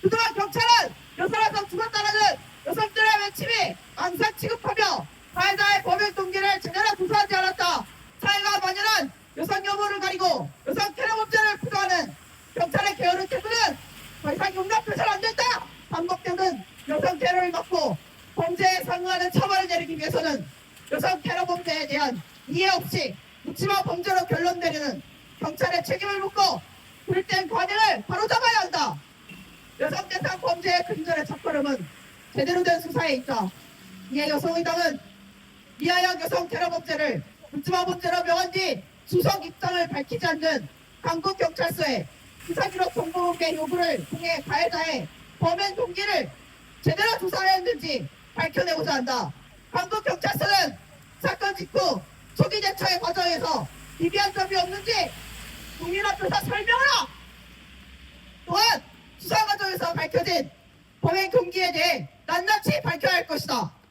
그동안 경찰은 여성에서 죽었다라는 여성들의 외침이 항상 취급하며 가해자의 범행 동기를 제대로 조사하지 않았다. 사회가 만연한 여성 혐오를 가리고 여성 테러 범죄를 부도하는 경찰의 게으른 태도는 더 이상 용납해서는 안 된다. 반복되는 여성 테러를 막고 범죄에 상응하는 처벌을 내리기 위해서는 여성 테러 범죄에 대한 이해 없이 묻지마 범죄로 결론 내리는 경찰의 책임을 묻고 불된 관행을 성 대상 범죄의 근절의 첫걸음은 제대로 된 수사에 있다. 이에 여성의당은 미아역 여성 테러 범죄를 묻지마 범죄로 명한 뒤 수석 입장을 밝히지 않는 강북 경찰서에 수사기록 정보공개 요구를 통해 가해자의 범행 동기를 제대로 조사했는지 밝혀내고자 한다. 강북 경찰서는 사건 직후 초기 대처의 과정에서 비비한 점이 없는지 국민 앞에서 설명하라. 과정에서 밝혀진 범행 동기에 대해 낱낱이 밝혀야 할 것이다.